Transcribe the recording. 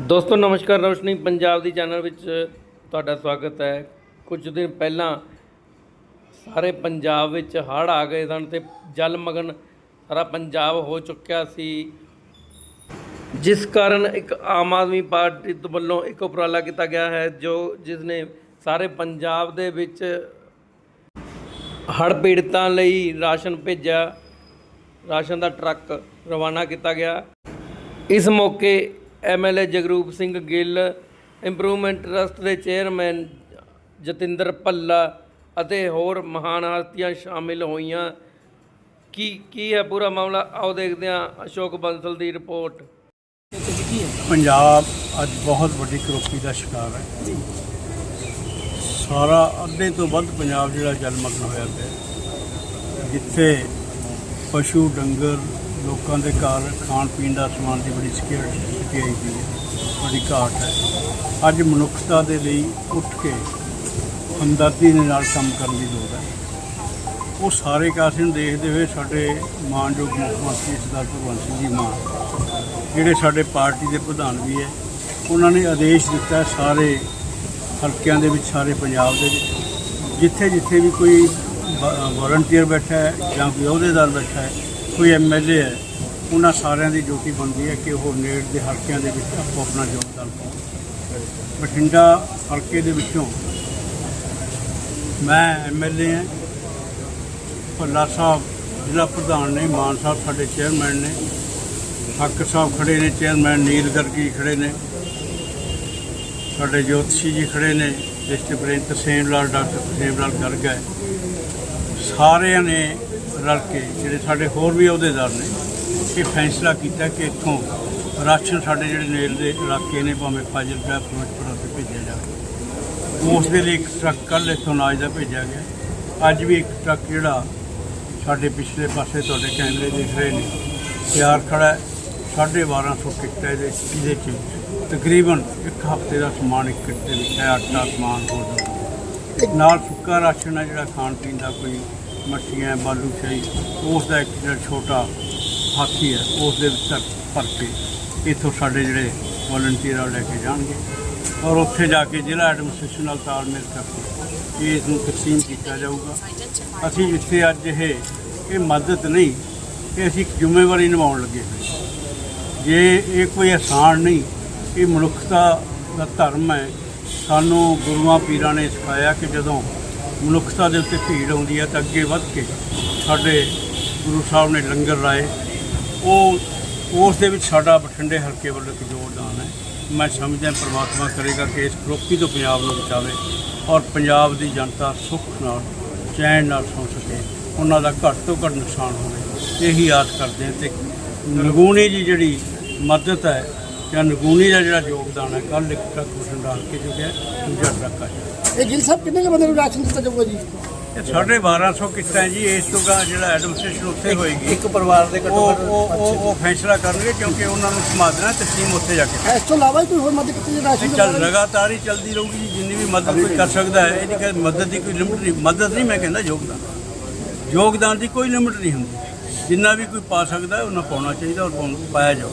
ਦੋਸਤੋ, ਨਮਸਕਾਰ, ਰੋਸ਼ਨੀ ਪੰਜਾਬ ਦੀ ਚੈਨਲ ਵਿੱਚ ਤੁਹਾਡਾ ਸਵਾਗਤ ਹੈ। ਕੁਝ ਦਿਨ ਪਹਿਲਾਂ ਸਾਰੇ ਪੰਜਾਬ ਵਿੱਚ ਹੜ੍ਹ ਆ ਗਏ ਸਨ ਤੇ ਜਲ ਮਗਨ ਸਾਰਾ ਪੰਜਾਬ ਹੋ ਚੁੱਕਿਆ ਸੀ। ਜਿਸ ਕਾਰਨ ਇੱਕ ਆਮ ਆਦਮੀ ਪਾਰਟੀ ਤੋਂ ਵੱਲੋਂ ਇੱਕ ਉਪਰਾਲਾ ਕੀਤਾ ਗਿਆ ਹੈ, ਜੋ ਜਿਸ ਨੇ ਸਾਰੇ ਪੰਜਾਬ ਦੇ ਵਿੱਚ ਹੜ੍ਹ ਪੀੜਤਾਂ ਲਈ ਰਾਸ਼ਨ ਭੇਜਿਆ, ਰਾਸ਼ਨ ਦਾ ਟਰੱਕ ਰਵਾਨਾ ਕੀਤਾ ਗਿਆ। ਇਸ ਮੌਕੇ MLA Jagroop Singh Gill, improvement trust ਦੇ ਚੇਅਰਮੈਨ ਜਤਿੰਦਰ ਭੱਲਾ ਅਤੇ ਹੋਰ ਮਹਾਨ ਹਸਤੀਆਂ ਸ਼ਾਮਿਲ ਹੋਈਆਂ। ਕੀ ਕੀ ਹੈ ਪੂਰਾ ਮਾਮਲਾ? ਆਓ ਦੇਖਦੇ ਹਾਂ ਅਸ਼ੋਕ ਬੰਸਲ ਦੀ ਰਿਪੋਰਟ। ਪੰਜਾਬ ਅੱਜ ਬਹੁਤ ਵੱਡੀ ਕਰੋਪੀ ਦਾ ਸ਼ਿਕਾਰ ਹੈ। ਸਾਰਾ ਅੱਧੇ ਤੋਂ ਵੱਧ ਪੰਜਾਬ ਜਿਹੜਾ ਜਲਮਗਨ ਹੋਇਆ ਪਿਆ ਜਿੱਥੇ ਪਸ਼ੂ ਡੰਗਰ ਲੋਕਾਂ ਦੇ ਘਰ ਖਾਣ ਪੀਣ ਦਾ ਸਮਾਨ ਦੀ ਬੜੀ ਸਿਕਿਉਰਿਟੀ ਆਈ ਹੋਈ ਹੈ ਬੜੀ ਘਾਟ ਹੈ। ਅੱਜ ਮਨੁੱਖਤਾ ਦੇ ਲਈ ਉੱਠ ਕੇ ਹਮਦਰਦੀ ਦੇ ਨਾਲ ਕੰਮ ਕਰਨ ਦੀ ਲੋੜ ਹੈ। ਉਹ ਸਾਰੇ ਕਾਸੇ ਨੂੰ ਦੇਖਦੇ ਹੋਏ ਸਾਡੇ ਮਾਨਯੋਗ ਮੁੱਖ ਮੰਤਰੀ ਸਰਦਾਰ ਭਗਵੰਤ ਸਿੰਘ ਜੀ ਮਾਨ, ਜਿਹੜੇ ਸਾਡੇ ਪਾਰਟੀ ਦੇ ਪ੍ਰਧਾਨ ਵੀ ਹੈ, ਉਹਨਾਂ ਨੇ ਆਦੇਸ਼ ਦਿੱਤਾ ਸਾਰੇ ਹਲਕਿਆਂ ਦੇ ਵਿੱਚ, ਸਾਰੇ ਪੰਜਾਬ ਦੇ ਵਿੱਚ। ਜਿੱਥੇ ਜਿੱਥੇ ਵੀ ਕੋਈ ਵਾਲੰਟੀਅਰ ਬੈਠਾ ਹੈ ਜਾਂ ਕੋਈ ਅਹੁਦੇਦਾਰ ਬੈਠਾ ਹੈ ਕੋਈ ਐਮਐਲਏ ਹੈ, ਉਹਨਾਂ ਸਾਰਿਆਂ ਦੀ ਡਿਊਟੀ ਬਣਦੀ ਹੈ ਕਿ ਉਹ ਨੇੜ ਦੇ ਹਲਕਿਆਂ ਦੇ ਵਿੱਚ ਆਪੋ ਆਪਣਾ ਯੋਗਦਾਨ ਪਾਉਣ। ਬਠਿੰਡਾ ਹਲਕੇ ਦੇ ਵਿੱਚੋਂ ਮੈਂ ਐਮਐਲਏ ਹਾਂ। ਭੱਲਾ ਸਾਹਿਬ ਜ਼ਿਲ੍ਹਾ ਪ੍ਰਧਾਨ ਨੇ, ਮਾਨ ਸਾਹਿਬ ਸਾਡੇ ਚੇਅਰਮੈਨ ਨੇ, ਹੱਕ ਸਾਹਿਬ ਖੜੇ ਨੇ, ਚੇਅਰਮੈਨ ਨੀਲ ਗਰਗੀ ਖੜੇ ਨੇ, ਸਾਡੇ ਜੋਤਸ਼ੀ ਜੀ ਖੜੇ ਨੇ ਡਿਸਟ੍ਰਿਕਟ ਪ੍ਰੇਮ ਤਸੀਮ ਲਾਲ, ਡਾਕਟਰ ਤਸੀਮ ਲਾਲ ਗਰਗ ਹੈ। ਸਾਰਿਆਂ ਨੇ ਰਲ ਕੇ ਜਿਹੜੇ ਸਾਡੇ ਹੋਰ ਵੀ ਅਹੁਦੇਦਾਰ ਨੇ, ਇਹ ਫੈਸਲਾ ਕੀਤਾ ਕਿ ਇੱਥੋਂ ਰਾਸ਼ਨ ਸਾਡੇ ਜਿਹੜੇ ਨੇਲ ਦੇ ਇਲਾਕੇ ਨੇ, ਭਾਵੇਂ ਫਾਜ਼ਿਲਕਾ ਫਿਰੋਜ਼ਪੁਰ ਤੇ ਭੇਜਿਆ ਜਾਵੇ। ਉਸ ਦੇ ਲਈ ਇੱਕ ਟਰੱਕ ਕੱਲ੍ਹ ਇੱਥੋਂ ਅਨਾਜ ਦਾ ਭੇਜਿਆ ਗਿਆ। ਅੱਜ ਵੀ ਇੱਕ ਟਰੱਕ ਜਿਹੜਾ ਸਾਡੇ ਪਿਛਲੇ ਪਾਸੇ ਤੁਹਾਡੇ ਕੈਮਰੇ ਦਿਖ ਰਹੇ ਨੇ, ਤਿਆਰ ਖੜਾ ਹੈ। 1250 ਕਿੱਟ ਹੈ ਇਹਦੇ 'ਚ- ਇਹਦੇ ਚ ਤਕਰੀਬਨ ਇੱਕ ਹਫ਼ਤੇ ਦਾ ਸਮਾਨ, ਇੱਕ ਕਿੱਟ ਦੇ ਵਿੱਚ ਹੈ, ਆਟਾ, ਸਮਾਨ ਹੋਰ। ਦਾ। ਨਾਲ ਸੁੱਕਾ ਰਾਸ਼ਨ ਹੈ ਜਿਹੜਾ ਖਾਣ ਪੀਣ ਦਾ ਕੋਈ ਮੱਠੀਆਂ, ਬਾਲੂ ਸ਼ਾਹੀ ਉਸ ਦਾ ਇੱਕ ਜਿਹੜਾ ਛੋਟਾ ਹਾਥੀ ਹੈ ਉਸ ਦੇ ਵਿੱਚ ਭਰ ਕੇ ਇੱਥੋਂ ਸਾਡੇ ਜਿਹੜੇ ਵਲੰਟੀਅਰ ਆ ਉਹ ਲੈ ਕੇ ਜਾਣਗੇ ਔਰ ਉੱਥੇ ਜਾ ਕੇ ਜ਼ਿਲ੍ਹਾ ਐਡਮਿਨਿਸਟ੍ਰੇਸ਼ਨ ਨਾਲ ਤਾਲਮੇਲ ਕਰਕੇ ਇਸ ਨੂੰ ਤਕਸੀਮ ਕੀਤਾ ਜਾਊਗਾ। ਅਸੀਂ ਇੱਥੇ ਅੱਜ ਇਹ ਇਹ ਮਦਦ ਨਹੀਂ, ਇਹ ਅਸੀਂ ਜ਼ਿੰਮੇਵਾਰੀ ਨਿਭਾਉਣ ਲੱਗੇ ਹੋਏ ਜੇ ਇਹ ਕੋਈ ਆਸਾਨ ਨਹੀਂ, ਇਹ ਮਨੁੱਖਤਾ ਦਾ ਧਰਮ ਹੈ, ਸਾਨੂੰ ਗੁਰੂਆਂ, ਪੀਰਾਂ ਨੇ ਸਿਖਾਇਆ ਕਿ ਜਦੋਂ ਮਨੁੱਖਤਾ ਦੇ ਉੱਤੇ ਭੀੜ ਆਉਂਦੀ ਹੈ ਤਾਂ ਅੱਗੇ ਵੱਧ ਕੇ ਸਾਡੇ ਗੁਰੂ ਸਾਹਿਬ ਨੇ ਲੰਗਰ ਲਾਏ। ਉਹ, ਉਸ ਦੇ ਵਿੱਚ ਸਾਡਾ ਬਠਿੰਡੇ ਹਲਕੇ ਵੱਲੋਂ ਇੱਕ ਯੋਗਦਾਨ ਹੈ। ਮੈਂ ਸਮਝਦਾ ਪ੍ਰਮਾਤਮਾ ਕਰੇਗਾ ਕਿ ਇਸ ਕਰੋਪੀ ਤੋਂ ਪੰਜਾਬ ਨੂੰ ਬਚਾਵੇ ਔਰ ਪੰਜਾਬ ਦੀ ਜਨਤਾ ਸੁੱਖ ਨਾਲ, ਚੈਨ ਨਾਲ ਸੌਂ ਸਕੇ। ਉਹਨਾਂ ਦਾ ਘੱਟ ਤੋਂ ਘੱਟ ਨੁਕਸਾਨ ਹੋਵੇ। ਇਹੀ ਆਸ ਕਰਦੇ ਹਾਂ ਤੇ ਨਗੂਣੀ ਜੀ ਜਿਹੜੀ ਮਦਦ ਹੈ ਜਾਂ ਨਗੂਣੀ ਦਾ ਜਿਹੜਾ ਯੋਗਦਾਨ ਹੈ ਕੱਲ੍ਹ ਇੱਕ ਟਰੱਕ ਬਠਿੰਡਾ ਹਲਕੇ ਚ ਗਿਆ ਦੂਜਾ ਟਰੱਕ ਆ ਇਹ ਗਿਲ ਸਾਹਿਬ ਕਿੰਨੇ ਕੁ ਬੰਦੇ ਨੂੰ ਰਾਸ਼ਨ ਦਿੱਤਾ ਜਾਊਗਾ ਜੀ? ਇਹ ਸਾਢੇ 1200 ਕਿੱਟਾਂ ਜੀ ਇਸ ਤੋਂ ਗਾ ਜਿਹੜਾ ਐਡਮਿਨਿਸਟ੍ਰੇਸ਼ਨ ਉੱਥੇ ਹੋਏਗੀ। ਇੱਕ ਪਰਿਵਾਰ ਦੇ ਉਹ ਉਹ ਉਹ ਉਹ ਫੈਸਲਾ ਕਰਨਗੇ ਕਿਉਂਕਿ ਉਹਨਾਂ ਨੂੰ ਸਮਾਧਨਾ ਤਸਲੀਮ ਉੱਥੇ ਜਾ ਕੇ ਇਸ ਤੋਂ ਇਲਾਵਾ ਕੋਈ ਹੋਰ ਮਦਦ ਕੀਤੀ ਜੀ ਰਾਸ਼ਨ ਇਹ ਚੱਲ? ਲਗਾਤਾਰ ਹੀ ਚੱਲਦੀ ਰਹੂਗੀ ਜੀ, ਜਿੰਨੀ ਵੀ ਮਦਦ ਕੋਈ ਕਰ ਸਕਦਾ ਹੈ ਇਹਦੀ ਕੋਈ ਮਦਦ ਦੀ ਕੋਈ ਲਿਮਟ ਨਹੀਂ ਮਦਦ ਨਹੀਂ ਮੈਂ ਕਹਿੰਦਾ ਯੋਗਦਾਨ। ਯੋਗਦਾਨ ਦੀ ਕੋਈ ਲਿਮਟ ਨਹੀਂ ਹੁੰਦੀ। ਜਿੰਨਾ ਵੀ ਕੋਈ ਪਾ ਸਕਦਾ ਹੈ ਉਹਨਾਂ ਪਾਉਣਾ ਚਾਹੀਦਾ ਔਰ ਪਾਉਣ- ਪਾਇਆ ਜਾਊ